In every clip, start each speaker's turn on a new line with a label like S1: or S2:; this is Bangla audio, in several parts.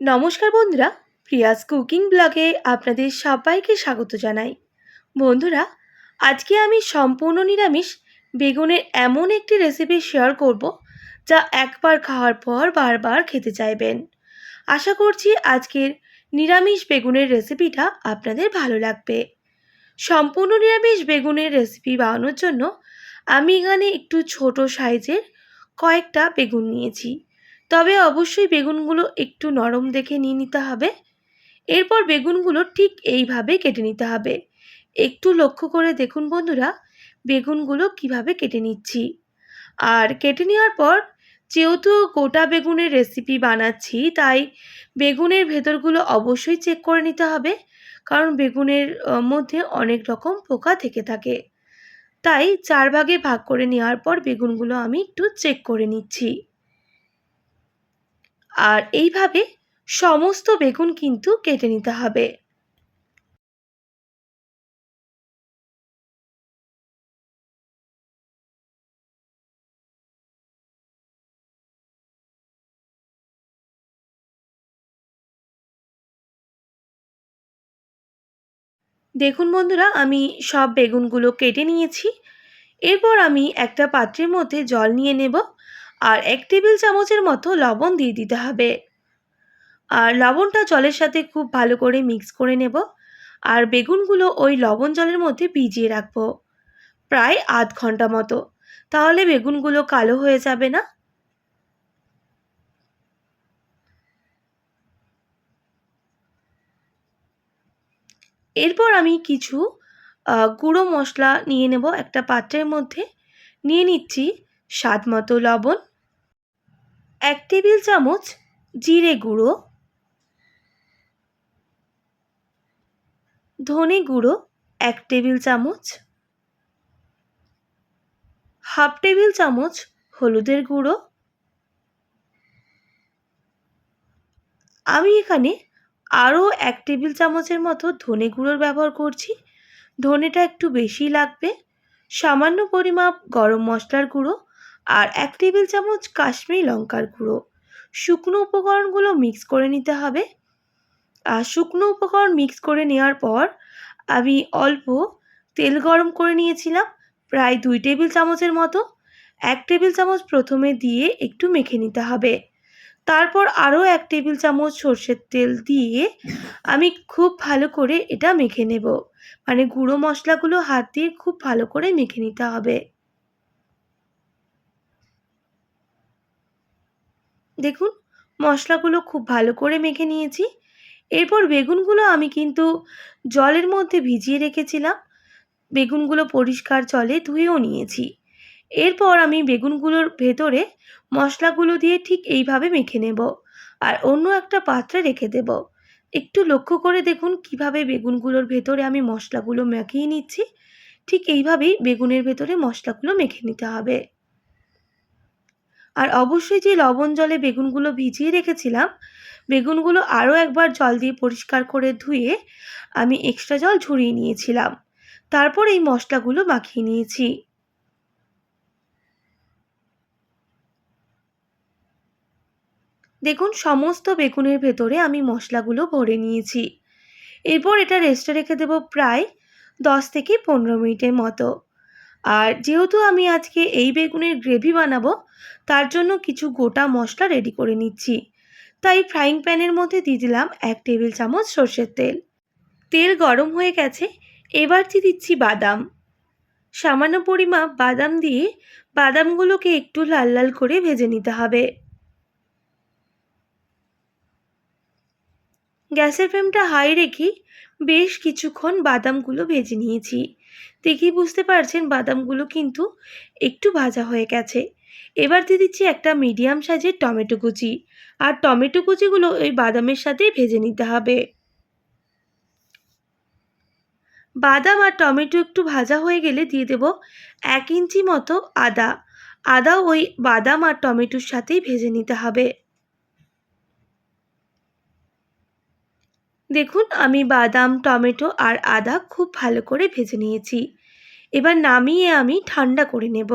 S1: নমস্কার বন্ধুরা, প্রিয়াস কুকিং ব্লগে আপনাদের সবাইকে স্বাগত জানাই। বন্ধুরা, আজকে আমি সম্পূর্ণ নিরামিষ বেগুনের এমন একটি রেসিপি শেয়ার করব যা একবার খাওয়ার পর বারবার খেতে চাইবেন। আশা করছি আজকের নিরামিষ বেগুনের রেসিপিটা আপনাদের ভালো লাগবে। সম্পূর্ণ নিরামিষ বেগুনের রেসিপি বানানোর জন্য আমি এখানে একটু ছোট সাইজের কয়েকটা বেগুন নিয়েছি। তবে অবশ্যই বেগুনগুলো একটু নরম দেখে নিয়ে নিতে হবে। এরপর বেগুনগুলো ঠিক এইভাবে কেটে নিতে হবে। একটু লক্ষ্য করে দেখুন বন্ধুরা, বেগুনগুলো কীভাবে কেটে নিচ্ছি। আর কেটে নেওয়ার পর, যেহেতু গোটা বেগুনের রেসিপি বানাচ্ছি, তাই বেগুনের ভেতরগুলো অবশ্যই চেক করে নিতে হবে, কারণ বেগুনের মধ্যে অনেক রকম পোকা থেকে থাকে। তাই চার ভাগে ভাগ করে নেওয়ার পর বেগুনগুলো আমি একটু চেক করে নিচ্ছি। আর এইভাবে সমস্ত বেগুন কিন্তু কেটে নিতে হবে। দেখুন বন্ধুরা, আমি সব বেগুনগুলো কেটে নিয়েছি। এরপর আমি একটা পাত্রের মধ্যে জল নিয়ে নেব। আর এক টেবিল চামচের মতো লবণ দিয়ে দিতে হবে। আর লবণটা জলের সাথে খুব ভালো করে মিক্স করে নেব। আর বেগুনগুলো ওই লবণ জলের মধ্যে ভিজিয়ে রাখব। প্রায় আধ ঘণ্টা মতো। তাহলে বেগুনগুলো কালো হয়ে যাবে না। এরপর আমি কিছু গুঁড়ো মশলা নিয়ে নেব। একটা পাত্রের মধ্যে। নিয়ে নিচ্ছি স্বাদ মতো লবণ। এক টেবিল চামচ জিরে গুঁড়ো, ধনে গুঁড়ো এক টেবিল চামচ, হাফ টেবিল চামচ হলুদের গুঁড়ো। আমি এখানে আরও এক টেবিল চামচের মতো ধনে গুঁড়োর ব্যবহার করছি। ধনেটা একটু বেশি লাগবে। সামান্য পরিমাপ গরম মশলার গুঁড়ো আর এক টেবিল চামচ কাশ্মীরি লঙ্কার গুঁড়ো। শুকনো উপকরণগুলো মিক্স করে নিতে হবে। আর শুকনো উপকরণ মিক্স করে নেওয়ার পর আমি অল্প তেল গরম করে নিয়েছিলাম, প্রায় দুই টেবিল চামচের মতো। এক টেবিল চামচ প্রথমে দিয়ে একটু মেখে নিতে হবে। তারপর আরও এক টেবিল চামচ সর্ষের তেল দিয়ে আমি খুব ভালো করে এটা মেখে নেব। মানে গুঁড়ো মশলাগুলো হাত দিয়ে খুব ভালো করে মেখে নিতে হবে। দেখুন, মশলাগুলো খুব ভালো করে মেখে নিয়েছি। এরপর বেগুনগুলো আমি কিন্তু জলের মধ্যে ভিজিয়ে রেখেছিলাম। বেগুনগুলো পরিষ্কার জলে ধুয়েও নিয়েছি। এরপর আমি বেগুনগুলোর ভেতরে মশলাগুলো দিয়ে ঠিক এইভাবে মেখে নেব আর অন্য একটা পাত্রে রেখে দেব। একটু লক্ষ্য করে দেখুন কীভাবে বেগুনগুলোর ভেতরে আমি মশলাগুলো মেখিয়ে নিচ্ছি। ঠিক এইভাবেই বেগুনের ভেতরে মশলাগুলো মেখে নিতে হবে। আর অবশ্যই যে লবণ জলে বেগুনগুলো ভিজিয়ে রেখেছিলাম, বেগুনগুলো আরও একবার জল দিয়ে পরিষ্কার করে ধুয়ে আমি এক্সট্রা জল ঝরিয়ে নিয়েছিলাম। তারপর এই মশলাগুলো মাখিয়ে নিয়েছি। দেখুন, সমস্ত বেগুনের ভেতরে আমি মশলাগুলো ভরে নিয়েছি। এরপর এটা রেস্টে রেখে দেবো প্রায় দশ থেকে পনেরো মিনিটের মতো। আর যেহেতু আমি আজকে এই বেগুনের গ্রেভি বানাবো, তার জন্য কিছু গোটা মশলা রেডি করে নিচ্ছি। তাই ফ্রাইং প্যানের মধ্যে দিয়ে দিলাম এক টেবিল চামচ সর্ষের তেল। তেল গরম হয়ে গেছে, এবার দিয়ে দিচ্ছি বাদাম। সামান্য পরিমাপ বাদাম দিয়ে বাদামগুলোকে একটু লাল লাল করে ভেজে নিতে হবে। গ্যাসের ফ্লেমটা হাই রেখে বেশ কিছুক্ষণ বাদামগুলো ভেজে নিয়েছি। দেখেই বুঝতে পারছেন বাদামগুলো কিন্তু একটু ভাজা হয়ে গেছে। এবার দিয়ে দিচ্ছি একটা মিডিয়াম সাইজের টমেটো কুচি। আর টমেটো কুচিগুলো ওই বাদামের সাথে ভেজে নিতে হবে। বাদাম আর টমেটো একটু ভাজা হয়ে গেলে দিয়ে দেব এক ইঞ্চি মতো আদা। আদা ওই বাদাম আর টমেটোর সাথেই ভেজে নিতে হবে। দেখুন, আমি বাদাম, টমেটো আর আদা খুব ভালো করে ভেজে নিয়েছি। এবার নামিয়ে আমি ঠান্ডা করে নেব।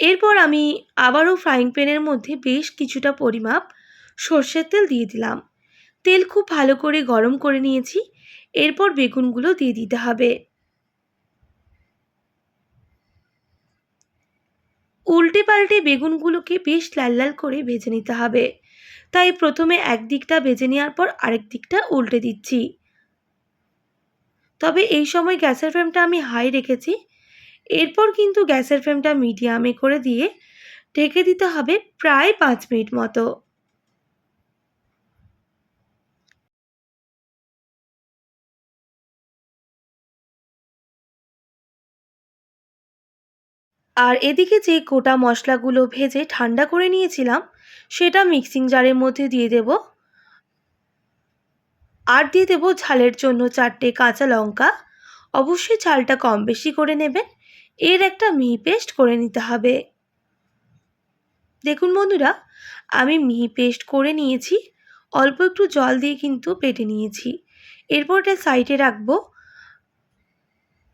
S1: এরপর আমি আবারও ফ্রাইং প্যানের মধ্যে বেশ কিছুটা পরিমাপ সর্ষের তেল দিয়ে দিলাম। তেল খুব ভালো করে গরম করে নিয়েছি। এরপর বেগুনগুলো দিয়ে দিতে হবে। উল্টে পাল্টে বেগুনগুলোকে বেশ লাল লাল করে ভেজে নিতে হবে। তাই প্রথমে এক দিকটা ভেজে নেওয়ার পর আরেক দিকটা উল্টে দিচ্ছি। তবে এই সময় গ্যাসের ফ্লেমটা আমি হাই রেখেছি। এরপর কিন্তু গ্যাসের ফ্লেমটা মিডিয়ামে করে দিয়ে ঢেকে দিতে হবে প্রায় পাঁচ মিনিট মতো। আর এদিকে যে গোটা মশলাগুলো ভেজে ঠান্ডা করে নিয়েছিলাম, সেটা মিক্সিং জারের মধ্যে দিয়ে দেব। আর দিয়ে দেবো ঝালের জন্য চারটে কাঁচা লঙ্কা। অবশ্যই ঝালটা কম বেশি করে নেবেন, এর একটা মিহি পেস্ট করে নিতে হবে। দেখুন বন্ধুরা, আমি মিহি পেস্ট করে নিয়েছি, অল্প একটু জল দিয়ে কিন্তু পেটে নিয়েছি। এরপর এটা সাইডে রাখব,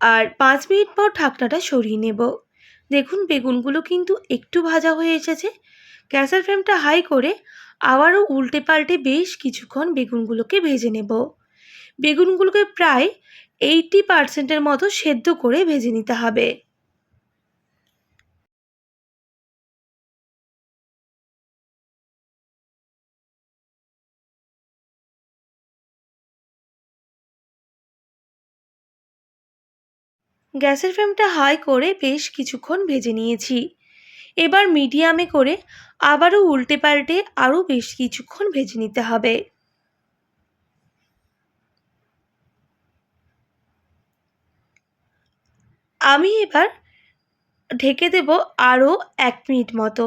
S1: আর পাঁচ মিনিট পর ঢাকনাটা সরিয়ে নেব। দেখুন বেগুনগুলো কিন্তু একটু ভাজা হয়ে এসেছে। গ্যাসের ফ্লেমটা হাই করে আবারও উল্টে পাল্টে বেশ কিছুক্ষণ বেগুনগুলোকে ভেজে নেব। বেগুনগুলোকে প্রায় এইটি পার্সেন্টের মতো সেদ্ধ করে ভেজে নিতে হবে। গ্যাসের ফ্লেমটা হাই করে বেশ কিছুক্ষণ ভেজে নিয়েছি। এবার মিডিয়ামে করে আবারও উল্টে পাল্টে আরও বেশ কিছুক্ষণ ভেজে নিতে হবে। আমি এবার ঢেকে দেব আরও এক মিনিট মতো,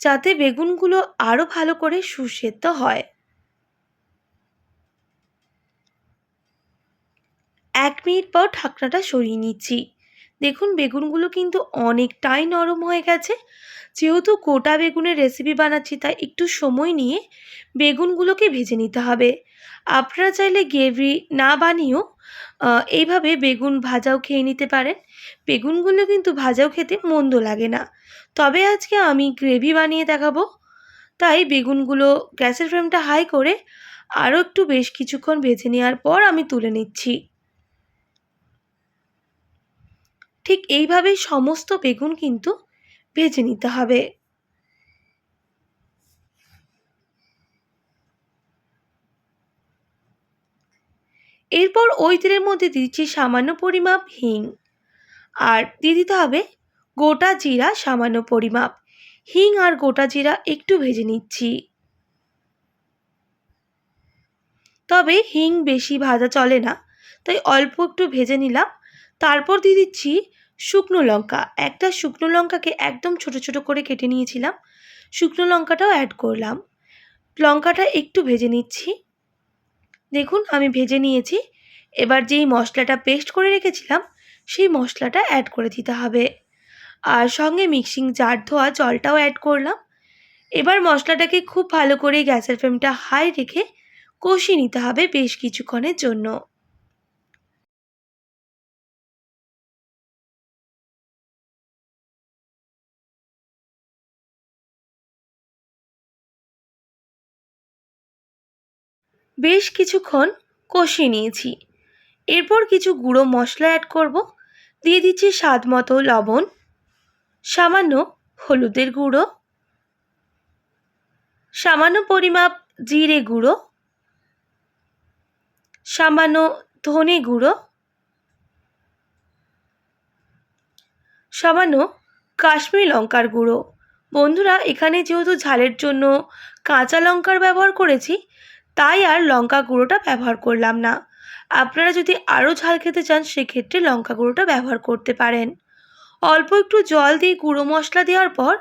S1: যাতে বেগুনগুলো আরও ভালো করে সুসেদ্ধ হয়। এক মিনিট পর ঢাকনাটা সরিয়ে নিচ্ছি। দেখুন, বেগুনগুলো কিন্তু অনেকটাই নরম হয়ে গেছে। যেহেতু গোটা বেগুনের রেসিপি বানাচ্ছি, তাই একটু সময় নিয়ে বেগুনগুলোকে ভেজে নিতে হবে। আপনারা চাইলে গ্রেভি না বানিয়েও এইভাবে বেগুন ভাজাও খেয়ে নিতে পারেন। বেগুনগুলো কিন্তু ভাজাও খেতে মন্দ লাগে না। তবে আজকে আমি গ্রেভি বানিয়ে দেখাবো। তাই বেগুনগুলো গ্যাসের ফ্লেমটা হাই করে আরও একটু বেশ কিছুক্ষণ ভেজে নেওয়ার পর আমি তুলে নিচ্ছি। ঠিক এইভাবেই সমস্ত বেগুন কিন্তু ভেজে নিতে হবে। এরপর ওই তেলের মধ্যে দিচ্ছি সামান্য পরিমাপ হিং। আর দিয়ে দিতে হবে গোটা জিরা সামান্য পরিমাপ। হিং আর গোটা জিরা একটু ভেজে নিচ্ছি। তবে হিং বেশি ভাজা চলে না, তাই অল্প একটু ভেজে নিলাম। তারপর দিয়ে দিচ্ছি শুকনো লঙ্কা। একটা শুকনো লঙ্কাকে একদম ছোট ছোট করে কেটে নিয়েছিলাম। শুকনো লঙ্কাটাও অ্যাড করলাম। লঙ্কাটা একটু ভেজে নিচ্ছি। দেখুন, আমি ভেজে নিয়েছি। এবার যেই মশলাটা পেস্ট করে রেখেছিলাম, সেই মশলাটা অ্যাড করে দিতে হবে। আর সঙ্গে মিক্সিং জার ধোয়া জলটাও অ্যাড করলাম। এবার মশলাটাকে খুব ভালো করে গ্যাসের ফ্লেমটা হাই রেখে কষিয়ে নিতে হবে বেশ কিছুক্ষণের জন্য। বেশ কিছুক্ষণ কষিয়ে নিয়েছি। এরপর কিছু গুঁড়ো মশলা অ্যাড করব। দিয়ে দিচ্ছি স্বাদ মতো লবণ, সামান্য হলুদের গুঁড়ো, সামান্য পরিমাপ জিরে গুঁড়ো, সামান্য ধনে গুঁড়ো, সামান্য কাশ্মীর লঙ্কার গুঁড়ো। বন্ধুরা, এখানে যেহেতু ঝালের জন্য কাঁচা লঙ্কার ব্যবহার করেছি তাই আর লঙ্কা গুঁড়োটা ব্যবহার করলাম না। আপনারা যদি আরও ঝাল খেতে চান, সেক্ষেত্রে লঙ্কা গুঁড়োটা ব্যবহার করতে পারেন। অল্প একটু জল দিয়ে গুঁড়ো মশলা দেওয়ার পর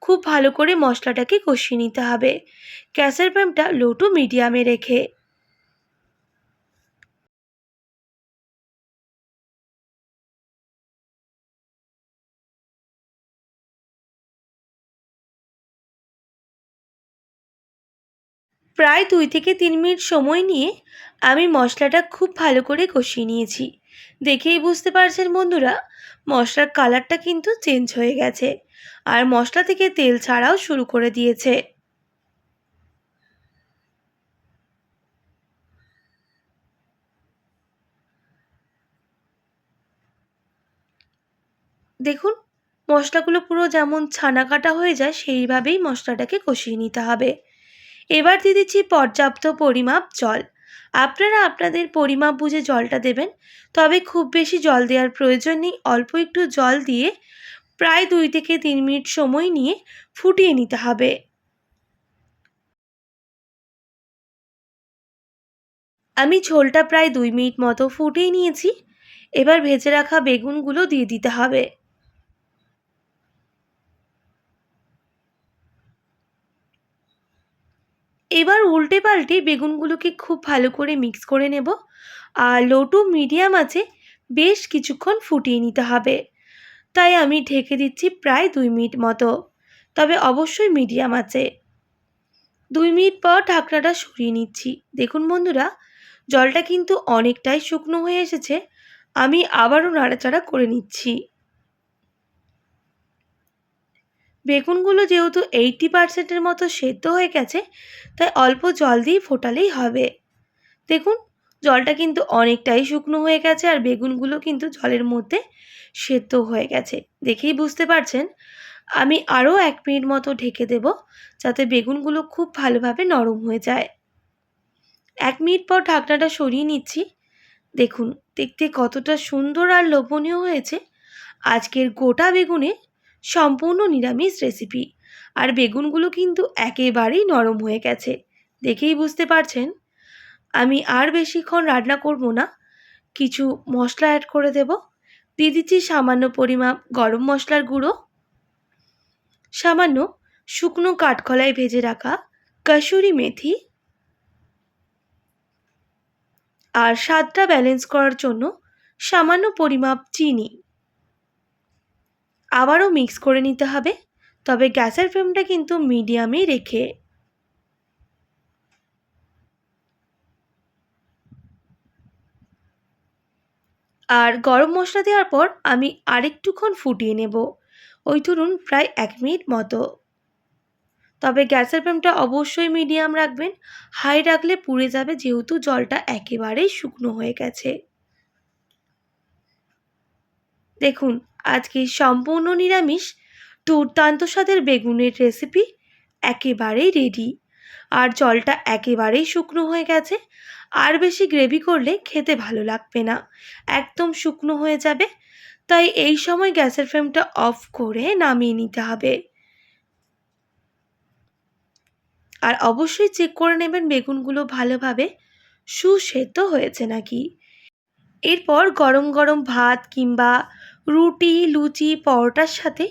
S1: খুব ভালো করে মশলাটাকে কষিয়ে নিতে হবে। গ্যাসের ফ্লেমটা লো টু মিডিয়ামে রেখে। প্রায় দুই থেকে তিন মিনিট সময় নিয়ে আমি মশলাটা খুব ভালো করে কষিয়ে নিয়েছি। দেখেই বুঝতে পারছেন বন্ধুরা, মশলার কালারটা কিন্তু চেঞ্জ হয়ে গেছে আর মশলা থেকে তেল ছাড়াও শুরু করে দিয়েছে। দেখুন, মশলাগুলো পুরো যেমন ছানা কাটা হয়ে যায়, সেইভাবেই মশলাটাকে কষিয়ে নিতে হবে। এবার দিয়ে দিচ্ছি পর্যাপ্ত পরিমাপ জল। আপনারা আপনাদের পরিমাপ বুঝে জলটা দেবেন, তবে খুব বেশি জল দেওয়ার প্রয়োজন নেই। অল্প একটু জল দিয়ে প্রায় দুই থেকে তিন মিনিট সময় নিয়ে ফুটিয়ে নিতে হবে। আমি ঝোলটা প্রায় দুই মিনিট মতো ফুটিয়ে নিয়েছি। এবার ভেজে রাখা বেগুনগুলো দিয়ে দিতে হবে। এবার উল্টে পাল্টে বেগুনগুলোকে খুব ভালো করে মিক্স করে নেব। আর লো টু মিডিয়াম আছে, বেশ কিছুক্ষণ ফুটিয়ে নিতে হবে। তাই আমি ঢেকে দিচ্ছি প্রায় দুই মিনিট মতো। তবে অবশ্যই মিডিয়াম আছে। দুই মিনিট পর ঢাকনাটা সরিয়ে নিচ্ছি। দেখুন বন্ধুরা, জলটা কিন্তু অনেকটাই শুকনো হয়ে এসেছে। আমি আবারও নাড়াচাড়া করে নিচ্ছি। বেগুনগুলো যেহেতু এইটটি পার্সেন্টের মতো সেদ্ধ হয়ে গেছে, তাই অল্প জল দিয়ে ফোটালেই হবে। দেখুন, জলটা কিন্তু অনেকটাই শুকনো হয়ে গেছে আর বেগুনগুলো কিন্তু জলের মধ্যে সেদ্ধ হয়ে গেছে। দেখেই বুঝতে পারছেন? আমি আরও এক মিনিট মতো ঢেকে দেব যাতে বেগুনগুলো খুব ভালোভাবে নরম হয়ে যায়। এক মিনিট পর ঢাকনাটা সরিয়ে নিচ্ছি। দেখুন, দেখতে কতটা সুন্দর আর লোভনীয় হয়েছে। আজকের গোটা বেগুনে সম্পূর্ণ নিরামিষ রেসিপি আর বেগুনগুলো কিন্তু একেবারেই নরম হয়ে গেছে। দেখেই বুঝতে পারছেন? আমি আর বেশিক্ষণ রান্না করব না। কিছু মশলা অ্যাড করে দেব। দিয়ে দিচ্ছি সামান্য পরিমাপ গরম মশলার গুঁড়ো। সামান্য শুকনো কাঠকলায় ভেজে রাখা কাসুরি মেথি। আর স্বাদটা ব্যালেন্স করার জন্য সামান্য পরিমাপ চিনি। আবারও মিক্স করে নিতে হবে। তবে গ্যাসের ফ্লেমটা কিন্তু মিডিয়ামে রেখে আর গরম মশলা দেওয়ার পর আমি আরেকটুক্ষণ ফুটিয়ে নেব। ওই ধরুন প্রায় এক মিনিট মতো। তবে গ্যাসের ফ্লেমটা অবশ্যই মিডিয়াম রাখবেন। হাই রাখলে পুড়ে যাবে যেহেতু জলটা একেবারেই শুকনো হয়ে গেছে। দেখুন আজকে সম্পূর্ণ নিরামিষ। দুর্দান্ত স্বাদের বেগুনের রেসিপি একেবারেই রেডি আর জলটা একেবারেই শুকনো হয়ে গেছে। আর বেশি গ্রেভি করলে খেতে ভালো লাগবে না। একদম শুকনো হয়ে যাবে। তাই এই সময় গ্যাসের ফ্লেমটা অফ করে নামিয়ে নিতে হবে। আর অবশ্যই চেক করে নেবেন বেগুনগুলো ভালোভাবে। সুসেদ্ধ হয়েছে নাকি? এরপর গরম গরম ভাত কিংবা রুটি, লুচি, পরোটার সাথে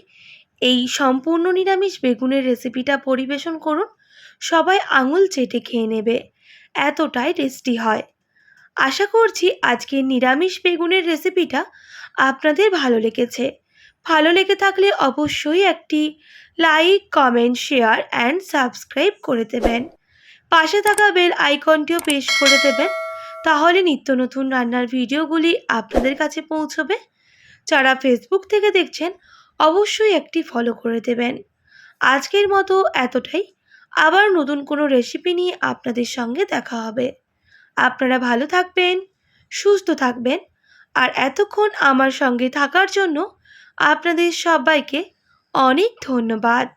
S1: এই সম্পূর্ণ নিরামিষ বেগুনের রেসিপিটা পরিবেশন করুন। সবাই আঙুল চেটে খেয়ে নেবে। এতটাই টেস্টি হয়। আশা করছি আজকের নিরামিষ বেগুনের রেসিপিটা আপনাদের ভালো লেগেছে। ভালো লেগে থাকলে অবশ্যই একটি like comment share and subscribe করে দেবেন। পাশে থাকা বেল আইকনটিও পেশ করে দেবেন। তাহলে নিত্য নতুন রান্নার ভিডিওগুলি আপনাদের কাছে পৌঁছবে। যারা ফেসবুক থেকে দেখছেন, অবশ্যই একটি ফলো করে দেবেন। আজকের মতো এতটাই। আবার নতুন কোনো রেসিপি নিয়ে আপনাদের সঙ্গে দেখা হবে। আপনারা ভালো থাকবেন, সুস্থ থাকবেন, আর এতক্ষণ আমার সঙ্গে থাকার জন্য আপনাদের সবাইকে অনেক ধন্যবাদ।